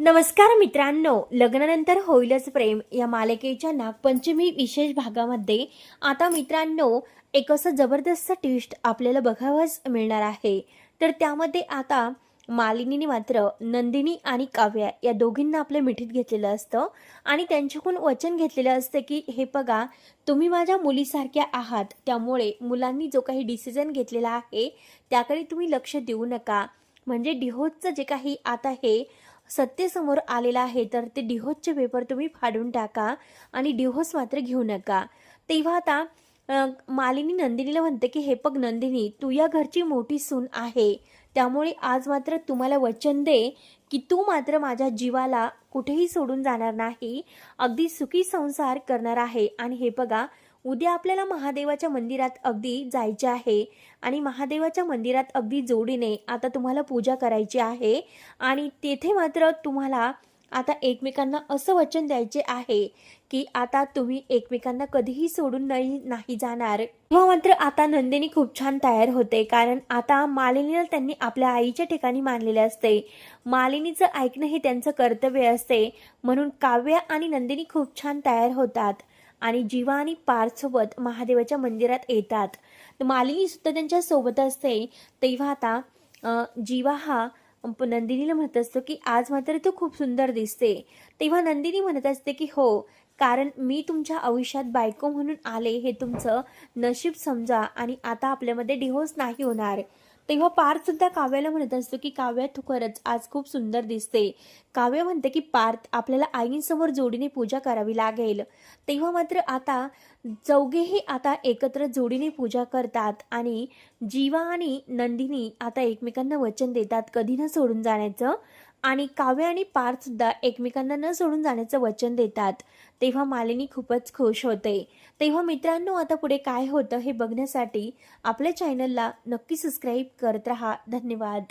नमस्कार मित्रांनो लग्नानंतर होईलच प्रेम या मालिकेच्या नागपंचमी विशेष भागामध्ये आता मित्रांनो एक असं जबरदस्त ट्विस्ट आपल्याला बघावंच मिळणार आहे. तर त्यामध्ये आता मालिनीने मात्र नंदिनी आणि काव्या या दोघींना आपल्या मिठीत घेतलेलं असतं आणि त्यांच्याकडून वचन घेतलेलं असतं की हे बघा तुम्ही माझ्या मुलीसारख्या आहात त्यामुळे मुलांनी जो काही डिसिजन घेतलेला आहे त्याकडे तुम्ही लक्ष देऊ नका. म्हणजे डिहोजचं जे काही आता हे सत्तेसमोर आलेलं आहे तर ते डिहोजचे पेपर तुम्ही फाडून टाका आणि डिहोस मात्र घेऊ नका. तेव्हा आता मालिनी नंदिनीला म्हणते की हे बघ नंदिनी तू या घरची मोठी सून आहे. त्यामुळे आज मात्र तुम्हाला वचन दे की तू मात्र माझ्या जीवाला कुठेही सोडून जाणार नाही. अगदी सुखी संसार करणार आहे. आणि हे बघा उद्या आपल्याला महादेवाच्या मंदिरात अगदी जायचे आहे. आणि महादेवाच्या मंदिरात अगदी जोडीने आता तुम्हाला पूजा करायची आहे. आणि तेथे मात्र तुम्हाला आता एकमेकांना असं वचन द्यायचे आहे की आता तुम्ही एकमेकांना कधीही सोडून नाही नाही जाणार. तेव्हा मात्र आता नंदिनी खूप छान तयार होते. कारण आता मालिनीला त्यांनी आपल्या आईच्या ठिकाणी मानलेले असते. मालिनीचं ऐकणं हे त्यांचं कर्तव्य असते. म्हणून काव्य आणि नंदिनी खूप छान तयार होतात. आणि जीवा आणि पार्थसोबत महादेवाच्या मंदिरात येतात. तर मालिनी सुद्धा त्यांच्यासोबत असते. तेव्हा आता जिवा जीवा हा नंदिनीला म्हणत असतो की आज मात्र तू खूप सुंदर दिसते. तेव्हा नंदिनी म्हणत असते की हो कारण मी तुमच्या आयुष्यात बायको म्हणून आले हे तुमचं नशीब समजा आणि आता आपल्यामध्ये डिहोस नाही होणार. तेव्हा पार्थ सुद्धा काव्याला म्हणत असतो की काव्या तू खरंच आज खूप सुंदर दिसते. काव्य म्हणते की पार्थ आपल्याला आईंसमोर जोडीने पूजा करावी लागेल. तेव्हा मात्र आता चौघेही आता एकत्र जोडीने पूजा करतात आणि जीवा आणि नंदिनी आता एकमेकांना वचन देतात कधी न सोडून जाण्याचं आणि काव्य आणि पार्थ सुद्धा एकमेकांना न सोडून जाण्याचं वचन देतात. तेव्हा मालिनी खूपच खुश होते. तेव्हा मित्रांनो आता पुढे काय होतं हे बघण्यासाठी आपल्या चॅनलला नक्की सबस्क्राईब करत राहा. धन्यवाद.